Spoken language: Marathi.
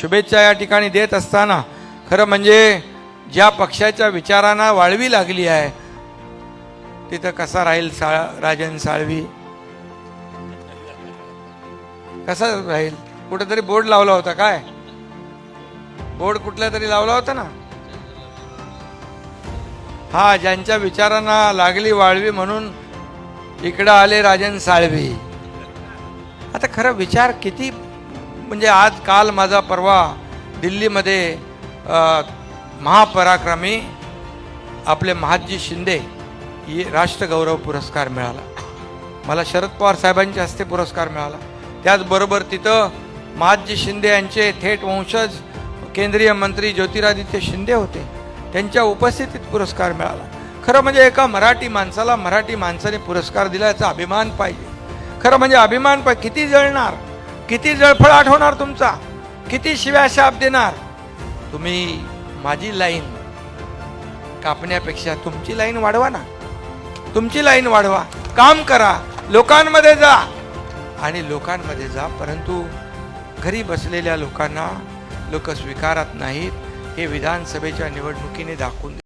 शुभेच्छा या ठिकाणी देत असताना खरं म्हणजे ज्या पक्षाच्या विचारांना वाळवी लागली आहे तिथं कसा राहील साळ राजन साळवी? कसा राहील? कुठेतरी बोर्ड लावला होता काय? बोर्ड कुठल्या तरी लावला होता ना? हा ज्यांच्या विचारांना लागली वाळवी म्हणून इकडं आले राजन साळवी. आता खरं विचार किती म्हणजे आज काल माझा परवा दिल्लीमध्ये महापराक्रमी आपले महादजी शिंदे ही राष्ट्रगौरव पुरस्कार मिळाला. मला शरद पवार साहेबांच्या हस्ते पुरस्कार मिळाला. त्याचबरोबर तिथं महादजी शिंदे यांचे थेट वंशज केंद्रीय मंत्री ज्योतिरादित्य शिंदे होते. त्यांच्या उपस्थितीत पुरस्कार मिळाला. खरं म्हणजे एका मराठी माणसाला मराठी माणसाने पुरस्कार दिला याचा अभिमान पाहिजे. खरं म्हणजे अभिमान पाहिजे. किती जळणार? किती जळफळ होणार तुमचा? किती शिव्या शाप देणार? तुम्ही माझी लाईन कापण्यापेक्षा तुमची लाईन वाढवा ना. तुमची लाईन वाढवा. काम करा. लोकांमध्ये जा. आणि लोकांमध्ये जा परंतु घरी बसलेल्या लोकांना लोक स्वीकारत नाहीत हे विधानसभेच्या निवडणुकीने दाखवून